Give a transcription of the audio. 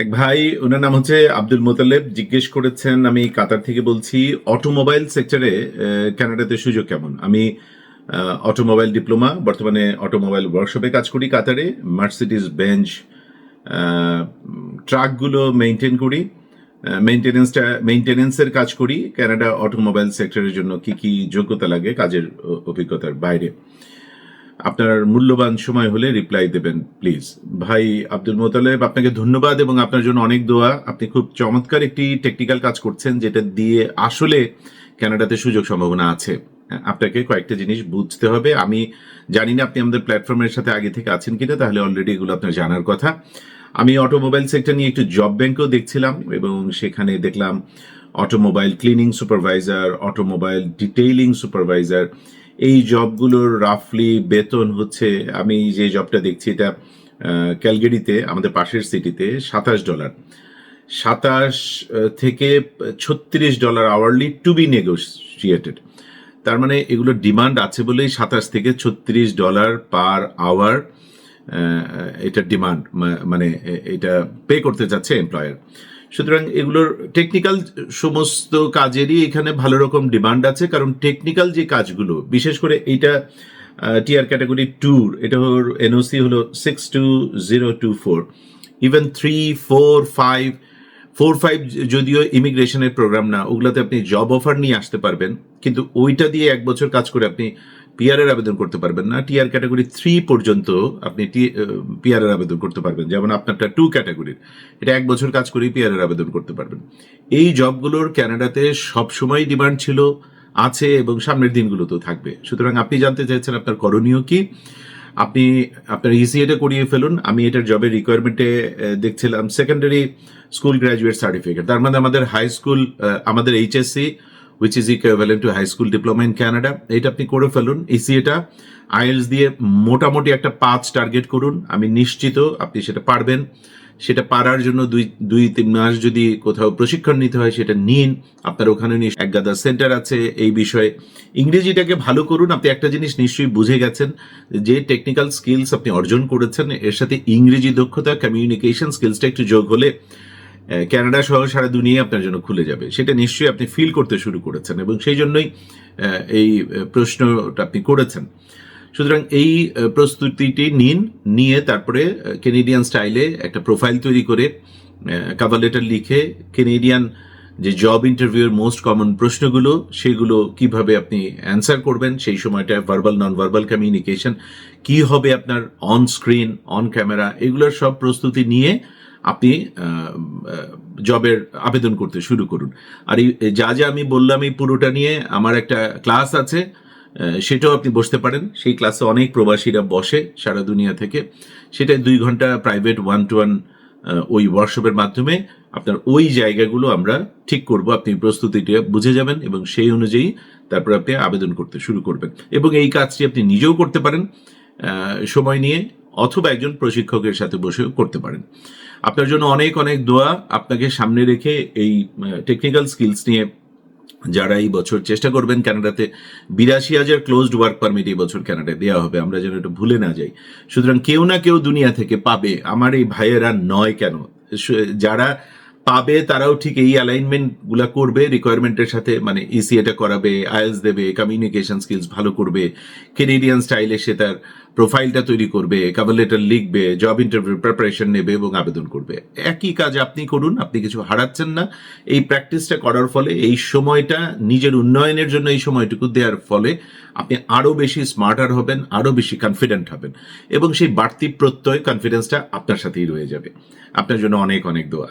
এক ভাই, ওনার নাম হচ্ছে আব্দুল মোতালেব, জিজ্ঞেস করেছেন, আমি কাতার থেকে বলছি, অটোমোবাইল সেক্টরে কানাডাতে সুযোগ কেমন? আমি অটোমোবাইল ডিপ্লোমা, বর্তমানে অটোমোবাইল ওয়ার্কশপে কাজ করি কাতারে, মার্সিডিজ বেঞ্চ ট্রাকগুলো মেনটেন করি মেনটেনেন্সটা মেনটেনেন্সের কাজ করি কানাডা অটোমোবাইল সেক্টরের জন্য কি কি যোগ্যতা লাগে কাজের অভিজ্ঞতার বাইরে। আপনার মূল্যবান সময় হলে রিপ্লাই দেবেন প্লিজ ভাই আব্দুল মোতালেব, আপনাকে ধন্যবাদ এবং আপনার জন্য অনেক দোয়া। আপনি খুব চমৎকার একটি টেকনিক্যাল কাজ করছেন, যেটা দিয়ে আসলে ক্যানাডাতে সুযোগ সম্ভাবনা আছে। আপনাকে কয়েকটা জিনিস বুঝতে হবে। আমি জানি না আপনি আমাদের প্ল্যাটফর্মের সাথে আগে থেকে আছেন কিনা, তাহলে অলরেডি এগুলো আপনার জানার কথা। আমি অটোমোবাইল সেক্টর নিয়ে একটু জব ব্যাংকও দেখছিলাম এবং সেখানে দেখলাম automobile cleaning supervisor automobile detailing supervisor এই জবগুলোর রাফলি বেতন হচ্ছে, আমি যে জবটা দেখছি এটা ক্যালগেরিতে, আমাদের পাশের সিটিতে সাতাশ ডলার। সাতাশ থেকে ছত্রিশ dollar hourly to be negotiated তার মানে এগুলো ডিমান্ড আছে বলেই সাতাশ থেকে ছত্রিশ ডলার পার আওয়ার এটা ডিমান্ড মানে এটা পে করতে যাচ্ছে এমপ্লয়ার সুতরাং এগুলোর টেকনিক্যাল সমস্ত কাজেরই এখানে ভালো রকম ডিমান্ড আছে, কারণ টেকনিক্যাল যে কাজগুলো, বিশেষ করে এইটা টিআর ক্যাটাগরি টুর এটা ওর এনওসি হলো six two zero two four even three four five four five যদিও ইমিগ্রেশনের প্রোগ্রাম না, ওগুলোতে আপনি জব অফার নিয়ে আসতে পারবেন, কিন্তু ওইটা দিয়ে এক বছর কাজ করে আপনি পিআর এর আবেদন করতে পারবেন না। টিআর ক্যাটাগরি থ্রি পর্যন্ত আপনি পিআর এর আবেদন করতে পারবেন। যেমন আপনারটা টু ক্যাটাগরির এটা এক বছর কাজ করেই পিআর এর আবেদন করতে পারবেন। এই জবগুলোর ক্যানাডাতে সবসময় ডিমান্ড ছিল, আছে এবং সামনের দিনগুলোতেও থাকবে। সুতরাং আপনি জানতে চাইছেন আপনার করণীয় কি, আপনি, আপনার ইসিএটা করিয়ে ফেলুন। আমি এটার জবের রিকোয়ারমেন্টে দেখছিলাম সেকেন্ডারি স্কুল গ্র্যাজুয়েট সার্টিফিকেট তার মানে আমাদের হাই স্কুল আমাদের HSC which is equivalent to high school diploma in Canada এটা আপনি করে ফেলুন। ইসিএটা আইএলস দিয়ে মোটামুটি একটা পাঁচ টার্গেট করুন। আমি নিশ্চিত আপনি সেটা পারবেন। সেটা পারার জন্য দুই দুই, তিন মাস যদি কোথাও প্রশিক্ষণ নিতে হয়, সেটা নিন। আপনার ওখানে নিশ- এক গাদা সেন্টার আছে এই বিষয়ে। ইংরেজিটাকে ভালো করুন। আপনি একটা জিনিস নিশ্চয়ই বুঝে গেছেন, যে টেকনিক্যাল স্কিলস আপনি অর্জন করেছেন, এর সাথে ইংরেজি দক্ষতা কমিউনিকেশন স্কিলসটা একটু যোগ হলে কানাডা সহ সারা দুনিয়া আপনার জন্য খুলে যাবে। সেটা নিশ্চয়ই আপনি ফিল করতে শুরু করেছেন এবং সেই জন্যই এই প্রশ্নটা আপনি করেছেন। সুতরাং এই প্রস্তুতিটি নিন, নিয়ে তারপরে কেনেডিয়ান স্টাইলে একটা প্রোফাইল তৈরি করে কাভার লেটার লিখে কেনেডিয়ান যে জব ইন্টারভিউর মোস্ট কমন প্রশ্নগুলো, সেগুলো কীভাবে আপনি অ্যান্সার করবেন, সেই সময়টা ভার্বাল নন ভার্বাল কমিউনিকেশন কি হবে আপনার অন স্ক্রিন অন ক্যামেরা এগুলোর সব প্রস্তুতি নিয়ে আপনি জবের আবেদন করতে শুরু করুন। আর এই যা যা আমি বললাম এই পুরোটা নিয়ে আমার একটা ক্লাস আছে সেটাও আপনি বসতে পারেন। সেই ক্লাসে অনেক প্রবাসীরা বসে সারা দুনিয়া থেকে। সেটা দুই ঘণ্টা প্রাইভেট ওয়ান টু ওয়ান ওই ওয়ার্কশপের মাধ্যমে আপনার ওই জায়গাগুলো আমরা ঠিক করব। আপনি প্রস্তুতিটা বুঝে যাবেন এবং সেই অনুযায়ী তারপর আপনি আবেদন করতে শুরু করবেন। এবং এই কাজটি আপনি নিজেও করতে পারেন সময় নিয়ে। অথবা একজন প্রশিক্ষকের সাথে বসেও করতে পারেন। আপনার জন্য অনেক অনেক দোয়া আপনাকে সামনে রেখে এই টেকনিক্যাল স্কিলস নিয়ে যারা এই বছর চেষ্টা করবেন কানাডাতে বিরাশি হাজার ক্লোজড ওয়ার্ক পারমিট এই বছর কানাডায় দেওয়া হবে। আমরা যেন এটা ভুলে না যাই। সুতরাং কেউ না কেউ দুনিয়া থেকে পাবে। আমার এই ভাইয়েরা নয় কেন? যারা পাবে, তারাও ঠিক এই অ্যালাইনমেন্টগুলা করবে রিকোয়ারমেন্টের সাথে মানে ইসি এটা করাবে আইএলস দেবে কমিউনিকেশন স্কিলস ভালো করবে কেনেডিয়ান স্টাইলে সে তার প্রোফাইলটা তৈরি করবে কাভার লেটার লিখবে জব ইন্টারভিউ প্রিপারেশন নেবে এবং আবেদন করবে। একই কাজ আপনি করুন, আপনি কিছু হারাচ্ছেন না। এই প্র্যাকটিসটা করার ফলে এই সময়টা নিজের উন্নয়নের জন্য এই সময়টুকু দেওয়ার ফলে আপনি আরও বেশি স্মার্টার হবেন, আরও বেশি কনফিডেন্ট হবেন এবং সেই বাড়তি প্রত্যয় কনফিডেন্সটা আপনার সাথেই রয়ে যাবে। আপনার জন্য অনেক অনেক দোয়া।